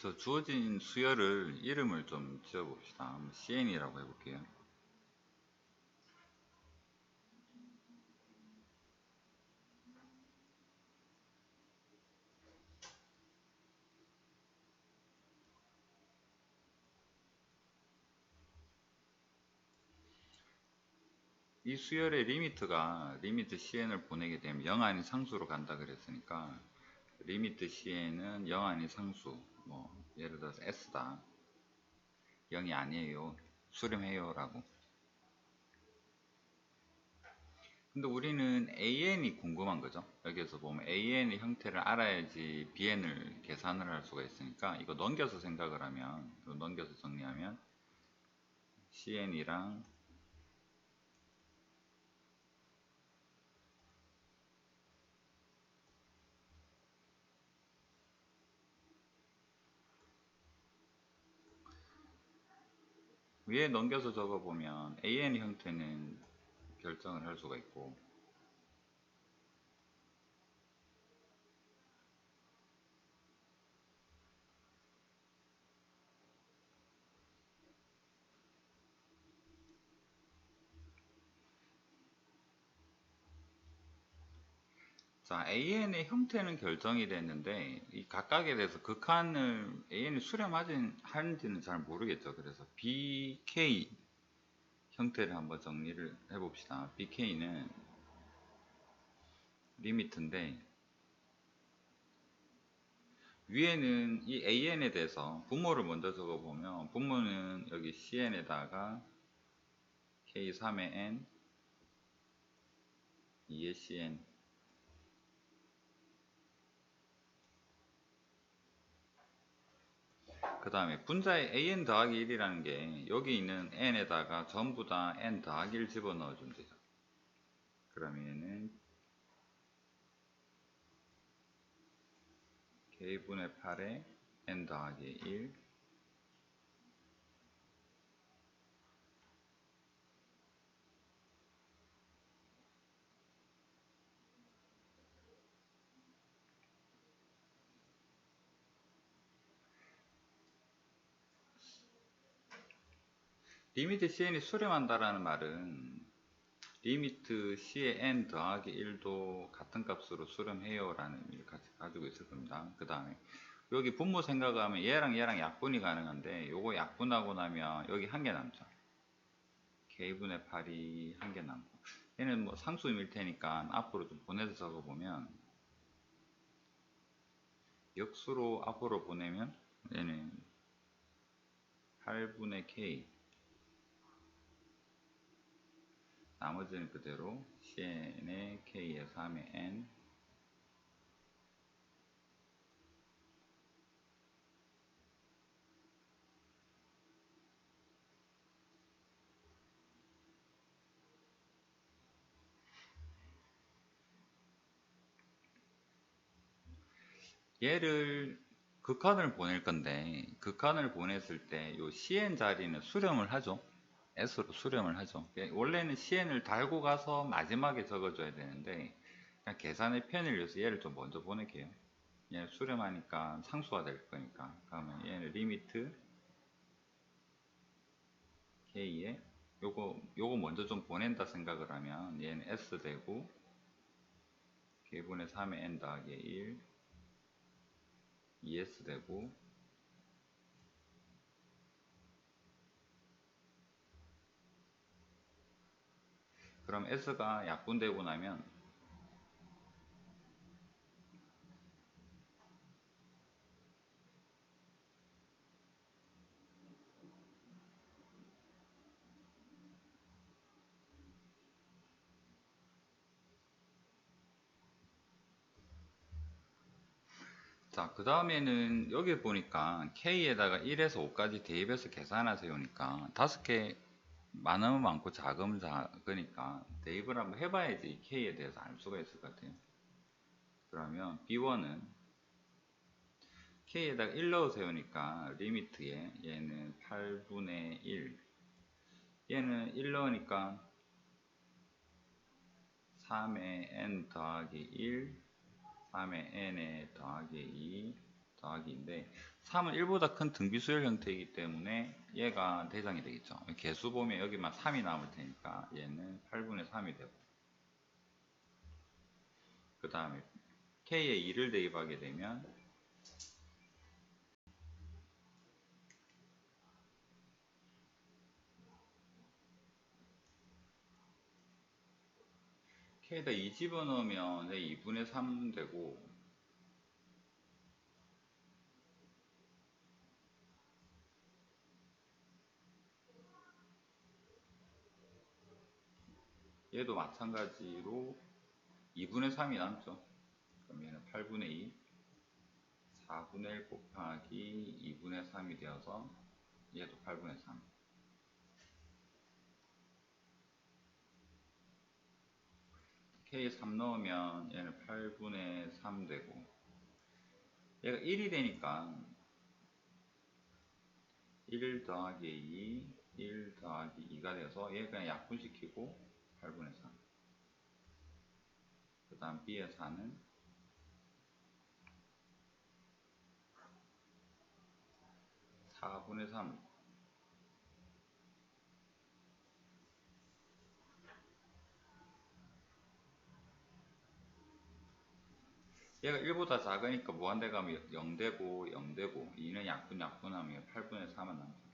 저 주어진 수열을 이름을 좀 지어봅시다. CN이라고 해볼게요. 이 수열의 리미트가 리미트 CN을 보내게 되면 0 아닌 상수로 간다 그랬으니까 리미트 CN은 0 아닌 상수 뭐 예를 들어서 S다. 0이 아니에요. 수렴해요. 라고. 근데 우리는 AN이 궁금한 거죠. 여기에서 보면 AN의 형태를 알아야지 BN을 계산을 할 수가 있으니까 이거 넘겨서 생각을 하면 넘겨서 정리하면 CN이랑 위에 넘겨서 적어보면 AN 형태는 결정을 할 수가 있고 자, AN의 형태는 결정이 됐는데 이 각각에 대해서 극한을 AN이 수렴하는지는 잘 모르겠죠. 그래서 BK 형태를 한번 정리를 해봅시다. BK는 리미트인데 위에는 이 AN에 대해서 분모를 먼저 적어보면 분모는 여기 CN에다가 K3의 N 2의 CN 그 다음에 분자의 an 더하기 1이라는 게 여기 있는 n에다가 전부 다 n 더하기 1 집어넣어 주면 되죠. 그러면은 k분의 8에 n 더하기 1 리미트 cn이 수렴한다라는 말은 리미트 c의 n 더하기 1도 같은 값으로 수렴해요 라는 의미를 가지고 있을 겁니다. 그 다음에 여기 분모 생각하면 얘랑 얘랑 약분이 가능한데 요거 약분하고 나면 여기 한 개 남죠. k분의 8이 한 개 남고 얘는 뭐 상수임일 테니까 앞으로 좀 보내서 적어보면 역수로 앞으로 보내면 얘는 8분의 k 나머지는 그대로 CN의 K의 3의 N 얘를 극한을 보낼 건데 극한을 보냈을 때 이 CN 자리는 수렴을 하죠. S로 수렴을 하죠. 예, 원래는 CN을 달고 가서 마지막에 적어줘야 되는데 계산의 편의를 위해서 얘를 좀 먼저 보낼게요. 얘 수렴하니까 상수가 될 거니까 그러면 얘는 리미트 K에 요거 요거 먼저 좀 보낸다 생각을 하면 얘는 S 되고 K분의 3의 N 더하기 1 ES 되고 그럼 S가 약분되고 나면 자, 그 다음에는 여기 보니까 K에다가 1에서 5까지 대입해서 계산하세요니까 다섯 개 많으면 많고 작으면 작으니까 대입을 한번 해봐야지 K에 대해서 알 수가 있을 것 같아요. 그러면 B1은 K에다가 1 넣으세요니까 리미트에 얘는 8분의 1 얘는 1 넣으니까 3의 n 더하기 1 3의 n에 더하기 2 더하기인데 3은 1보다 큰 등비수열 형태이기 때문에 얘가 대장이 되겠죠. 개수 보면 여기만 3이 남을 테니까 얘는 8분의 3이 되고 그 다음에 k에 2를 대입하게 되면 k에다 2 집어넣으면 2분의 3 되고 얘도 마찬가지로 2분의 3이 남죠. 그럼 얘는 8분의 2, 4분의 1 곱하기 2분의 3이 되어서 얘도 8분의 3. K에 3 넣으면 얘는 8분의 3 되고 얘가 1이 되니까 1 더하기 2, 1 더하기 2가 돼서 얘 그냥 약분시키고 8분의 3. 그 다음 B의 4는 4분의 3. 얘가 1보다 작으니까 무한대 가면 0되고 0되고 2는 약분 약분하면 8분의 4만 남죠.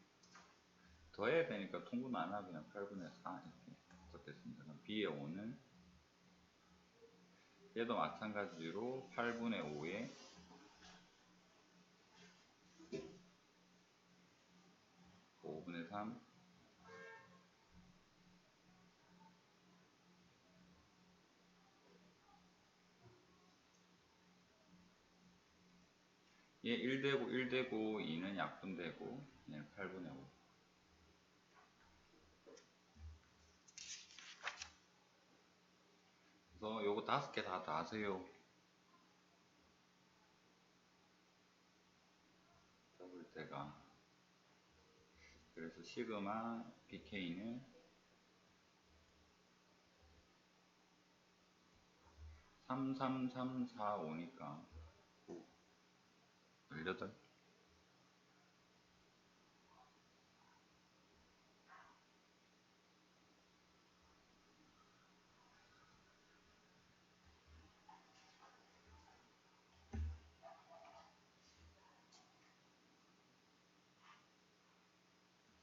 더해야 되니까 통분 안 그냥 8분의 4 이렇게 적겠습니다. 그럼 B의 5는 얘도 마찬가지로 8분의 5에 5분의 3 얘 1되고 1되고 2는 약분되고 얘는 8분의 5 그래서 요거 다섯 개다 다세요. 적을 때가. 그래서 시그마 BK는 33345니까 9 18